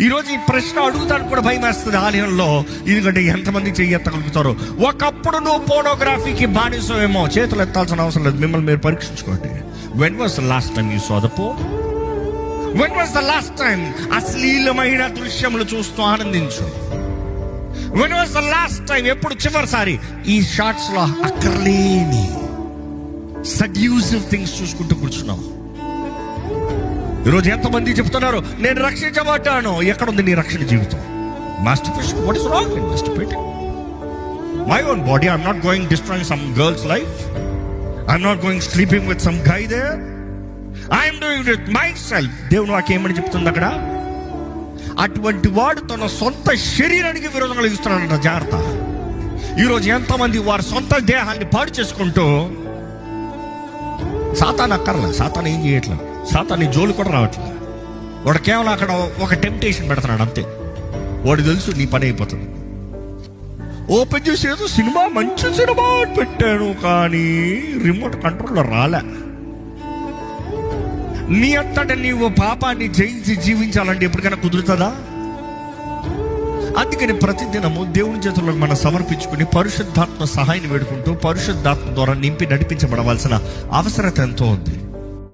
ఈరోజు ఈ ప్రశ్న అడుగుతాను కూడా భయం వేస్తుంది. ఆలయంలో ఎందుకంటే ఎంతమంది చెయ్యెత్తగలుగుతారు ఒకప్పుడు నువ్వు పోనోగ్రఫీకి బానిసమేమో చేతులు ఎత్తాల్సిన అవసరం లేదు. మిమ్మల్ని మీరు పరీక్షించుకోండి. When was the last time you saw the పో when was the last time అశ్లీలమైన దృశ్యములు చూస్తూ ఆనందించు? When was the last time ఎప్పుడు చివరిసారి ఈ షార్ట్స్లో అక్కర్లేని సడ్యూసివ్ థింగ్స్ చూసుకుంటూ కూర్చున్నావు? ఈరోజు ఎంతమంది చెప్తున్నారు? నేను రక్షించబడ్డాను. ఎక్కడుంది నీ రక్షణ జీవితం? Masturbation what is wrong in masturbate my own body I'm not going destroying some girls life I'm not going sleeping with some guy there I'm doing with myself దేవుడు నాకేమని చెప్తుంది అక్కడ? అటువంటి వాడు తన సొంత శరీరానికి విరోధం కలిగిస్తున్నాడంట. జాగ్రత్త. ఈరోజు ఎంతమంది వారి సొంత దేహాన్ని పాడు చేసుకుంటూ సాతాన్ అక్కర్లే సాతాన్ ఏం చేయట్లేదు సాతాన్ నీ జోలు కూడా రావట్లేదు వాడు కేవలం అక్కడ ఒక టెంప్టేషన్ పెడుతున్నాడు అంతే. వాడు తెలుసు నీ పని అయిపోతుంది. ఓపెన్ చేసి ఏదో సినిమా మంచి సినిమా అని పెట్టాను కానీ రిమోట్ కంట్రోల్లో రాలే. నీ అంతట నీవు పాపాన్ని జయించి జీవించాలంటే ఎప్పటికైనా కుదురుతుందా? అందుకని ప్రతిదినము దేవుని చేతుల్లో మనం సమర్పించుకుని పరిశుద్ధాత్మ సహాయాన్ని వేడుకుంటూ పరిశుద్ధాత్మ ద్వారా నింపి నడిపించబడవలసిన అవసరత ఎంతో ఉంది.